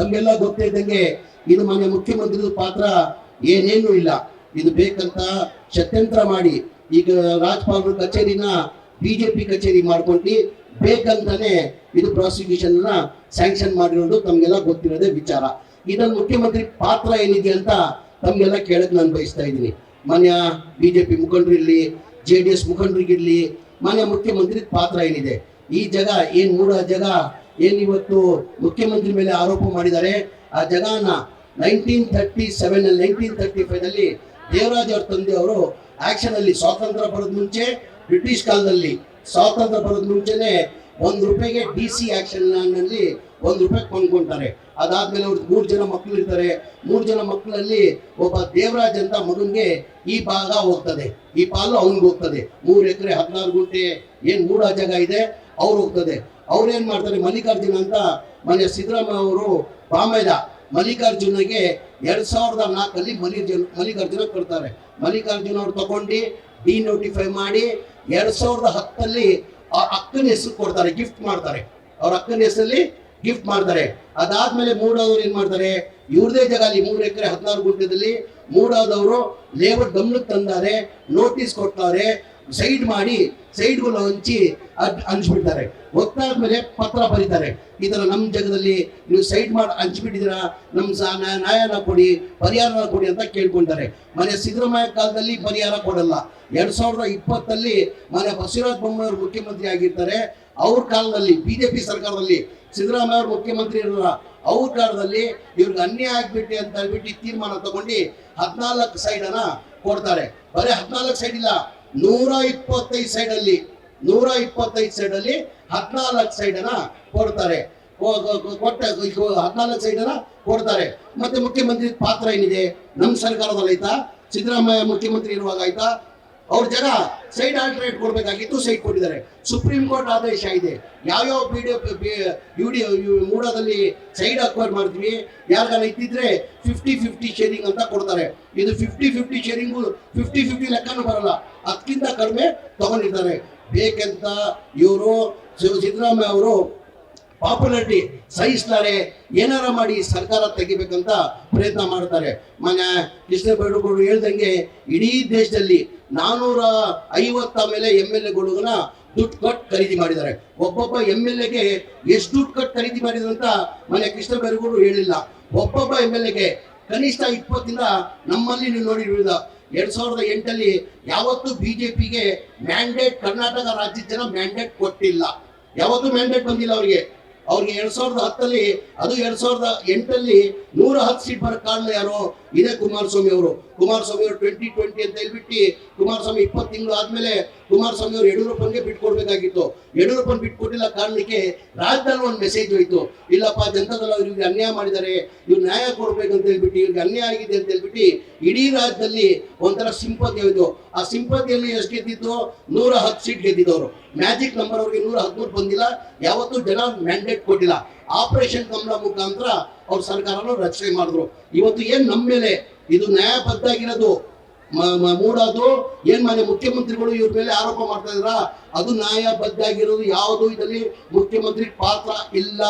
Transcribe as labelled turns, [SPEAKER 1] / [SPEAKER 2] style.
[SPEAKER 1] ತಮ್ಗೆಲ್ಲ ಗೊತ್ತಿದ್ದಂಗೆ ಇದು ಮನೆ ಮುಖ್ಯಮಂತ್ರಿ ಪಾತ್ರ ಏನೇನು ಇಲ್ಲ. ಇದು ಬೇಕಂತ ಶತ್ಯಂತ್ರ ಮಾಡಿ ಈಗ ರಾಜ್ಪಾಲ್ ಕಚೇರಿನ ಬಿಜೆಪಿ ಕಚೇರಿ ಮಾಡ್ಕೊಂಡು ಬೇಕಂತಾನೆ ಇದು ಪ್ರಾಸಿಕ್ಯೂಷನ್ ಸ್ಯಾಂಕ್ಷನ್ ಮಾಡಿರೋದು ತಮ್ಗೆಲ್ಲ ಗೊತ್ತಿರೋದೇ ವಿಚಾರ. ಇದನ್ನ ಮುಖ್ಯಮಂತ್ರಿ ಪಾತ್ರ ಏನಿದೆ ಅಂತ ತಮ್ಗೆಲ್ಲ ಕೇಳಕ್ ನಾನು ಬಯಸ್ತಾ ಇದ್ದೀನಿ. ಮಾನ್ಯ ಬಿಜೆಪಿ ಮುಖಂಡರಿರ್ಲಿ ಜೆ ಡಿ ಎಸ್ ಮುಖಂಡರಿಗಿರ್ಲಿ, ಮಾನ್ಯ ಮುಖ್ಯಮಂತ್ರಿ ಪಾತ್ರ ಏನಿದೆ? ಈ ಜಗ ಏನ್ ಮೂರ ಜಗ ಏನ್ ಇವತ್ತು ಮುಖ್ಯಮಂತ್ರಿ ಮೇಲೆ ಆರೋಪ ಮಾಡಿದ್ದಾರೆ, ಆ ಜನ nineteen thirty seven nineteen thirty five Devaraj ಅವ್ರ ತಂದೆ ಅವರು ಆಕ್ಷನ್ ಅಲ್ಲಿ ಸ್ವಾತಂತ್ರ್ಯ ಬರೋದ್ ಮುಂಚೆ, ಬ್ರಿಟಿಷ್ ಕಾಲದಲ್ಲಿ ಸ್ವಾತಂತ್ರ್ಯ ಬರೋದ್ ಮುಂಚೆನೆ ಒಂದು ರೂಪಾಯಿಗೆ ಡಿ ಸಿ ಆಕ್ಷನ್ನಲ್ಲಿ ಒಂದು ರೂಪಾಯಿ ಕೊಂಡ್ಕೊಂತಾರೆ. ಅದಾದ್ಮೇಲೆ ಅವ್ರದ್ದು ಮೂರು ಜನ ಮಕ್ಕಳು ಇರ್ತಾರೆ. ಮೂರು ಜನ ಮಕ್ಕಳಲ್ಲಿ ಒಬ್ಬ ದೇವರಾಜ್ ಅಂತ ಮಗನ್ಗೆ ಈ ಭಾಗ ಹೋಗ್ತದೆ. ಈ ಪಾಲು ಅವ್ನಿಗೆ ಹೋಗ್ತದೆ. ಮೂರ್ ಎಕರೆ ಹದಿನಾರು ಗುಂಟೆ, ಏನು ಮೂಡ ಜಾಗ ಇದೆ, ಅವ್ರು ಹೋಗ್ತದೆ. ಅವ್ರು ಏನ್ ಮಾಡ್ತಾರೆ? ಮಲ್ಲಿಕಾರ್ಜುನ ಅಂತ ಮನೆ ಸಿದ್ದರಾಮಯ್ಯ ಅವರು ಬಾಂಬೆದ ಮಲ್ಲಿಕಾರ್ಜುನಗೆ ಎರಡ್ ಸಾವಿರದ ನಾಲ್ಕಲ್ಲಿ ಮಲ್ಲಿಕಾರ್ಜುನ ಮಲ್ಲಿಕಾರ್ಜುನ ಕೊಡ್ತಾರೆ. ಮಲ್ಲಿಕಾರ್ಜುನ ಅವ್ರು ತಗೊಂಡು ಡಿ ನೋಟಿಫೈ ಮಾಡಿ ಎರಡ್ ಸಾವಿರದ ಹತ್ತಲ್ಲಿ ಆ ಅಕ್ಕನ ಹೆಸರು ಕೊಡ್ತಾರೆ ಗಿಫ್ಟ್ ಮಾಡ್ತಾರೆ. ಅವ್ರ ಅಕ್ಕನ ಹೆಸರಲ್ಲಿ ಗಿಫ್ಟ್ ಮಾಡ್ತಾರೆ. ಅದಾದ್ಮೇಲೆ ಮೂಡಾದವ್ರು ಏನ್ ಮಾಡ್ತಾರೆ? ಇವ್ರದೇ ಜಾಗ ಅಲ್ಲಿ ಮೂರು ಎಕರೆ ಹದಿನಾರು ಗುಂಟದಲ್ಲಿ ಮೂಡಾದವರು ಲೇಬರ್ ಗಮನಕ್ಕೆ ತಂದಾರೆ ನೋಟಿಸ್ ಕೊಡ್ತಾರೆ. ಸೈಡ್ ಮಾಡಿ ಸೈಡ್ಗಳು ಹಂಚಿ ಹಂಚ್ಬಿಡ್ತಾರೆ. ಗೊತ್ತಾದ್ಮೇಲೆ ಪತ್ರ ಬರೀತಾರೆ. ಈ ತರ ನಮ್ಮ ಜಗದಲ್ಲಿ ನೀವು ಸೈಡ್ ಮಾಡಿ ಹಂಚ್ಬಿಟ್ಟಿದ್ದೀರಾ ನಮ್ಮ ಸಹ ನ್ಯಾಯ- ನ್ಯಾಯನ ಕೊಡಿ ಪರಿಹಾರ ಕೊಡಿ ಅಂತ ಕೇಳ್ಕೊಂತಾರೆ. ಮನೆ ಸಿದ್ದರಾಮಯ್ಯ ಕಾಲದಲ್ಲಿ ಪರಿಹಾರ ಕೊಡಲ್ಲ. ಎರಡು ಸಾವಿರದ ಇಪ್ಪತ್ತಲ್ಲಿ ಮನೆ ಬಸವರಾಜ ಬೊಮ್ಮಾಯಿ ಮುಖ್ಯಮಂತ್ರಿ ಆಗಿರ್ತಾರೆ. ಅವ್ರ ಕಾಲದಲ್ಲಿ ಬಿಜೆಪಿ ಸರ್ಕಾರದಲ್ಲಿ ಸಿದ್ದರಾಮಯ್ಯ ಅವರು ಮುಖ್ಯಮಂತ್ರಿ ಇರಲ್ಲ. ಅವ್ರ ಕಾಲದಲ್ಲಿ ಇವ್ರಿಗೆ ಅನ್ಯಾಯ ಆಗ್ಬಿಟ್ಟೆ ಅಂತ ಹೇಳ್ಬಿಟ್ಟು ತೀರ್ಮಾನ ತಗೊಂಡು ಹದಿನಾಲ್ಕು ಸೈಡ್ ಅನ್ನ ಕೊಡ್ತಾರೆ. ಬರೀ ಹದಿನಾಲ್ಕು ಸೈಡ್ ಇಲ್ಲ ನೂರ ಇಪ್ಪತ್ತೈದು ಸೈಡ್ ಅಲ್ಲಿ ನೂರ ಇಪ್ಪತ್ತೈದು ಸೈಡ್ ಅಲ್ಲಿ ಹದಿನಾಲ್ಕು ಸೈಡ್ ಅನ್ನ ಕೊಡ್ತಾರೆ ಕೊಟ್ಟ ಹದಿನಾಲ್ಕು ಸೈಡ್ ಅನ್ನ ಕೊಡ್ತಾರೆ. ಮತ್ತೆ ಮುಖ್ಯಮಂತ್ರಿ ಪಾತ್ರ ಏನಿದೆ? ನಮ್ಮ ಸರ್ಕಾರದಲ್ಲಿ ಆಯ್ತಾ ಸಿದ್ದರಾಮಯ್ಯ ಮುಖ್ಯಮಂತ್ರಿ ಇರುವಾಗ ಆಯ್ತಾ? ಅವ್ರ ಜನ ಸೈಡ್ ಆಲ್ಟರ್ನೇಟ್ ಕೊಡ್ಬೇಕಾಗಿತ್ತು, ಸೈಡ್ ಕೊಟ್ಟಿದ್ದಾರೆ. ಸುಪ್ರೀಂ ಕೋರ್ಟ್ ಆದೇಶ ಇದೆ. ಯಾವ್ಯಾವ ವಿಡಿಯೋ ವಿಡಿಯೋ ಮೂಡದಲ್ಲಿ ಸೈಡ್ ಅಕ್ವೈರ್ ಮಾಡ್ತೀವಿ ಯಾರಿಗಾನ ಇದ್ದಿದ್ರೆ ಫಿಫ್ಟಿ ಫಿಫ್ಟಿ ಶೇರಿಂಗ್ ಅಂತ ಕೊಡ್ತಾರೆ. ಇದು fifty fifty sharing fifty fifty ಲೆಕ್ಕನೂ ಬರಲ್ಲ. ಅದಕ್ಕಿಂತ ಕಡಿಮೆ ತಗೊಂಡಿರ್ತಾರೆ ಬೇಕಂತ ಇವರು ಸಿದ್ದರಾಮಯ್ಯ ಅವರು ಪಾಪ್ಯುಲಾರಿಟಿ ಸಹಿಸ್ತಾರೆ ಏನಾರ ಮಾಡಿ ಸರ್ಕಾರ ತೆಗಿಬೇಕಂತ ಪ್ರಯತ್ನ ಮಾಡ್ತಾರೆ. ಮನೆ ಕೃಷ್ಣ ಹೇಳ್ದಂಗೆ, ಇಡೀ ದೇಶದಲ್ಲಿ ನಾನೂರ ಐವತ್ತ ಮೇಲೆ ಎಂ ಎಲ್ ಎಗಳನ್ನ ದುಡ್ಡು ಕಟ್ ಖರೀದಿ ಮಾಡಿದ್ದಾರೆ. ಒಬ್ಬೊಬ್ಬ ಎಂ ಎಲ್ ಎಗೆ ಎಷ್ಟು ದುಡ್ಡು ಕಟ್ ಖರೀದಿ ಮಾಡಿದಂತ ಮನೆ ಕೃಷ್ಣ ಹೇಳಿಲ್ಲ. ಒಬ್ಬೊಬ್ಬ ಎಂ ಎಲ್ ಎಗೆ ಕನಿಷ್ಠ ಇಪ್ಪತ್ತಿಂದ ನಮ್ಮಲ್ಲಿ ನೀವು ನೋಡಿರುವುದ ಎರಡ್ ಸಾವಿರದ ಎಂಟಲ್ಲಿ ಯಾವತ್ತು ಬಿಜೆಪಿಗೆ ಮ್ಯಾಂಡೇಟ್ ಕರ್ನಾಟಕ ರಾಜ್ಯದ ಜನ ಮ್ಯಾಂಡೇಟ್ ಕೊಟ್ಟಿಲ್ಲ. ಯಾವತ್ತೂ ಮ್ಯಾಂಡೇಟ್ ಬಂದಿಲ್ಲ ಅವ್ರಿಗೆ. ಅವ್ರಿಗೆ ಎರಡ್ ಸಾವಿರದ ಹತ್ತಲ್ಲಿ, ಅದು ಎರಡ್ ಸಾವಿರದ ಎಂಟಲ್ಲಿ ನೂರ ಹತ್ತು ಸೀಟ್ ಬರೋ ಕಾರಣ ಯಾರು? ಇದೇ ಕುಮಾರಸ್ವಾಮಿ ಅವರು. ಕುಮಾರಸ್ವಾಮಿ ಅವರು ಟ್ವೆಂಟಿ ಟ್ವೆಂಟಿ ಅಂತ ಹೇಳ್ಬಿಟ್ಟು ಕುಮಾರಸ್ವಾಮಿ ಇಪ್ಪತ್ತು ತಿಂಗಳು ಆದ್ಮೇಲೆ ಕುಮಾರಸ್ವಾಮಿ ಅವರು ಯಡಿಯೂರಪ್ಪನಿಗೆ ಬಿಟ್ಕೊಡ್ಬೇಕಾಗಿತ್ತು ಯಡಿಯೂರಪ್ಪನ ಬಿಟ್ಕೊಟ್ಟಿಲ್ಲ ಕಾರಣಕ್ಕೆ ರಾಜ್ಯದಲ್ಲಿ ಒಂದು ಮೆಸೇಜ್ ಹೋಯ್ತು. ಇಲ್ಲಪ್ಪ, ಜನತಾದಳ ಇವ್ರಿಗೆ ಅನ್ಯಾಯ ಮಾಡಿದ್ದಾರೆ. ಇವ್ರು ನ್ಯಾಯ ಕೊಡ್ಬೇಕು ಅಂತ ಹೇಳ್ಬಿಟ್ಟು, ಇವ್ರಿಗೆ ಅನ್ಯಾಯ ಆಗಿದೆ ಅಂತ ಹೇಳ್ಬಿಟ್ಟು ಇಡೀ ರಾಜ್ಯದಲ್ಲಿ ಒಂಥರ ಸಿಂಪತಿ ಹೋಯ್ತು. ಆ ಸಿಂಪತಿಯಲ್ಲಿ ಎಷ್ಟು ಗೆದ್ದಿದ್ದು ನೂರ ಹತ್ತು ಸೀಟ್ ಗೆದ್ದಿದ್ದವರು ಮ್ಯಾಜಿಕ್ ನಂಬರ್ ಅವ್ರಿಗೆ ನೂರ ಹದಿಮೂರು ಬಂದಿಲ್ಲ. ಯಾವತ್ತೂ ಜನ ಮ್ಯಾಂಡೇಟ್ ಕೊಟ್ಟಿಲ್ಲ. ಆಪರೇಷನ್ ಕಮಲ ಮುಖಾಂತರ ಅವ್ರ ಸರ್ಕಾರನ ರಚನೆ ಮಾಡಿದ್ರು. ಇವತ್ತು ಏನ್ ನಮ್ಮ ಮೇಲೆ? ಇದು ನ್ಯಾಯಬದ್ಧ ಆಗಿರೋದು ಮೂಡೋದು, ಏನ್ ಮಾನ್ಯ ಮುಖ್ಯಮಂತ್ರಿಗಳು ಇವ್ರ ಮೇಲೆ ಆರೋಪ ಮಾಡ್ತಾ ಇದ್ರ ಅದು ನ್ಯಾಯಬದ್ಧ ಆಗಿರೋದು ಯಾವುದು? ಇದರಲ್ಲಿ ಮುಖ್ಯಮಂತ್ರಿ ಪಾತ್ರ ಇಲ್ಲ.